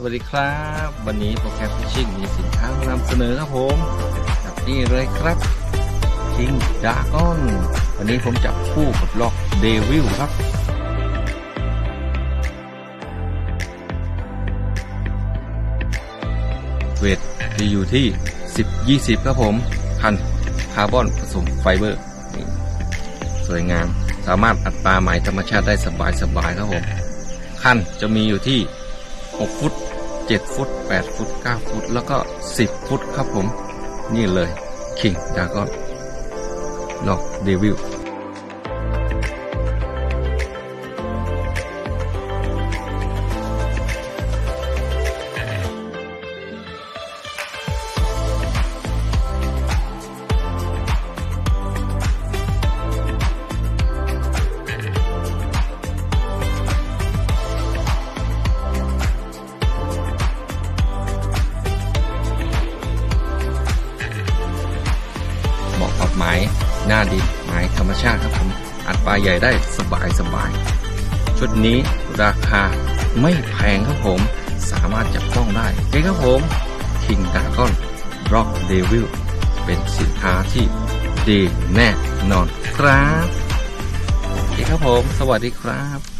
สวัสดีครับ วันนี้โปรแกรมฟิชชิ่งมีสินค้านำเสนอครับผมกับนี่เลยครับ King Dragon วันนี้ผมจับคู่กับล็อกเดวิลครับเวทจะอยู่ที่ 10 20 ครับผมพันคาร์บอนผสมไฟเบอร์สวยงาม สามารถอัดปลาไหมธรรมชาติได้สบายสบายๆครับผม คันจะมีอยู่ที่ 6 ฟุต 7 ฟุต 8 ฟุต 9 ฟุต แล้วก็ 10 ฟุตครับผม นี่เลย King Dragon ล็อกเดวิล ไม้หน้าดินไม้ธรรมชาติครับผมอัดปลาใหญ่ได้สบายสบายชุดนี้ราคาไม่แพงครับผม สามารถจับต้องได้เฮ้ครับผม King Dragon Rock Devil เป็นสินค้าที่ดีแน่นอนครับโอเคครับผม สวัสดีครับ